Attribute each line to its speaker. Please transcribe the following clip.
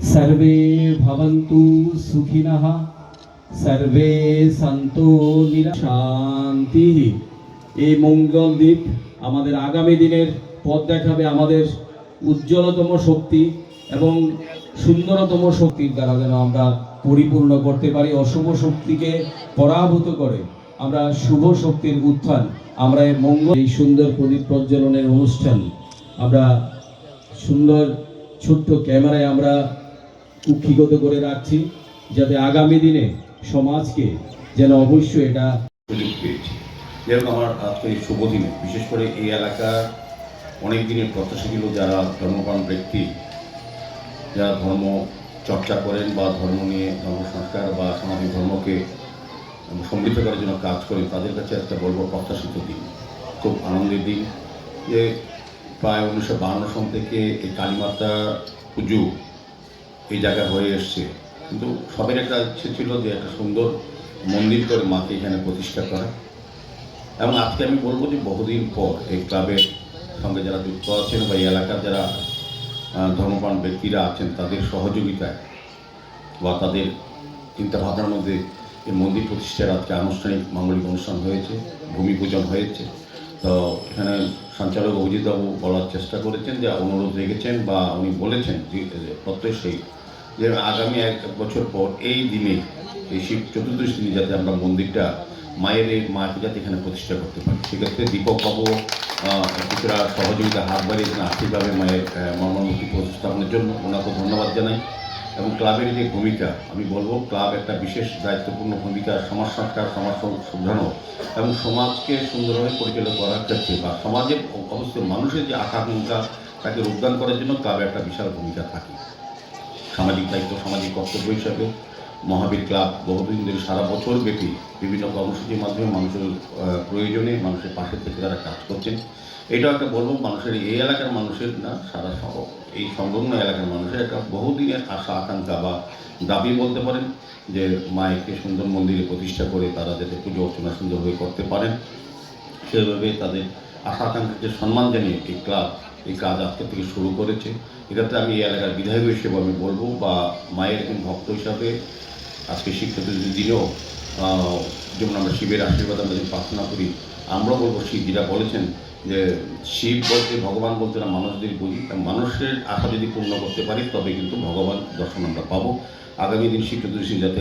Speaker 1: सर्वे भवन्तु सुखिनः सर्वे সন্তু নিরা শান্তি এই মঙ্গল দ্বীপ আমাদের আগামী দিনের পথ দেখাবে আমাদের উজ্জ্বলতম শক্তি এবং সুন্দরতম শক্তির দ্বারা যেন আমরা পরিপূর্ণ করতে পারি অশুভ শক্তিকে পরাভূত করে আমরা শুভ শক্তির উত্থান আমরা এই মঙ্গল এই সুন্দর প্রদীপ প্রজ্বলনের অনুষ্ঠান আমরা সুন্দর ছোট্ট ক্যামেরায় আমরা কুক্ষিগত করে রাখছি, যাতে আগামী দিনে সমাজকে যেন অবশ্যই এটা
Speaker 2: সুযোগ পেয়েছি। যেরকম আমার আজকে শুভ দিনে, বিশেষ করে এই এলাকার অনেক দিনের প্রত্যাশা যারা ধর্মপ্রাণ ব্যক্তি, যারা ধর্ম চর্চা করেন বা ধর্ম নিয়ে ধর্ম সংস্কার বা সামাজিক ধর্মকে সমৃদ্ধ করার জন্য কাজ করেন, তাদের কাছে একটা বলব প্রত্যাশিত দিন। খুব আনন্দের দিন। যে প্রায় উনিশশো বাহান্ন সন থেকে এই কালীমাতা পুজো এই জায়গা হয়ে এসছে। কিন্তু সবের একটা ইচ্ছে ছিল যে একটা সুন্দর মন্দির করে মাকে এখানে প্রতিষ্ঠা করা। এবং আজকে আমি বলব যে বহুদিন পর এই ক্লাবের সঙ্গে যারা যুক্ত আছেন বা এই এলাকার যারা ধর্মপ্রাণ ব্যক্তিরা আছেন, তাদের সহযোগিতায় বা তাদের চিন্তা ভাবনার মধ্যে এই মন্দির প্রতিষ্ঠার আজকে আনুষ্ঠানিক মাঙ্গলিক অনুষ্ঠান হয়েছে, ভূমি পূজন হয়েছে। তো এখানে সঞ্চালক অভিজিৎবাবু বলার চেষ্টা করেছেন যে অনুরোধ রেখেছেন বা উনি বলেছেন যে প্রত্যেক সেই যে আগামী এক বছর পর এই দিনে এই শিব চতুর্দশী দিনে যাতে আমরা মন্দিরটা মায়ের এই মাকে যাতে এখানে প্রতিষ্ঠা করতে পারি। সেক্ষেত্রে দীপক বাবু আহ, কিছুটা সহযোগিতা হাত বাড়িয়েছেন আর্থিকভাবে মায়ের মর্মমূর্তি প্রতিস্থাপনের জন্য ওনাকে ধন্যবাদ জানাই এবং ক্লাবের যে ভূমিকা আমি বলব ক্লাব একটা বিশেষ দায়িত্বপূর্ণ ভূমিকা সমাজ সংস্কার সমাজ শুধরানো এবং সমাজকে সুন্দরভাবে পরিচালিত করার ক্ষেত্রে বা সমাজের অবশ্যই মানুষের যে আকাঙ্ক্ষা তাকে রূপদান করার জন্য ক্লাবের একটা বিশাল ভূমিকা থাকে। সামাজিক দায়িত্ব, সামাজিক কর্তব্য হিসাবে মহাবীর ক্লাব বহুদিন ধরে সারা বছর ব্যাপী বিভিন্ন কর্মসূচির মাধ্যমে মানুষের প্রয়োজনে মানুষের পাশে থেকে তারা কাজ করছেন। এটাও একটা বলব, মানুষের এই এলাকার মানুষের না, সারা এই সংলগ্ন এলাকার মানুষের একটা বহুদিনের আশা, আকাঙ্ক্ষা বা দাবি বলতে পারেন যে মায়েকে সুন্দর মন্দিরে প্রতিষ্ঠা করে তারা যাতে পুজো অর্চনা সুন্দরভাবে করতে পারেন। সেভাবে তাদের আশা, আকাঙ্ক্ষাকে সম্মান জানিয়ে এই ক্লাব এই কাজ আজকে থেকে শুরু করেছে। এটাতে আমি এই এলাকার বিধায়ক হিসেবে আমি বলব বা মায়ের একজন ভক্ত হিসাবে আজকে শিক্ষিত দিনেও যেমন আমরা শিবের আশীর্বাদ আমরা যদি প্রার্থনা করি আমরাও বলব শিব, যেটা বলেছেন যে শিব বলতে ভগবান বলতে না মানুষদের বুঝি। মানুষের আশা যদি পূর্ণ করতে পারি তবে কিন্তু ভগবান দর্শন আমরা পাবো। আগামী দিন শিক্ষিত যাতে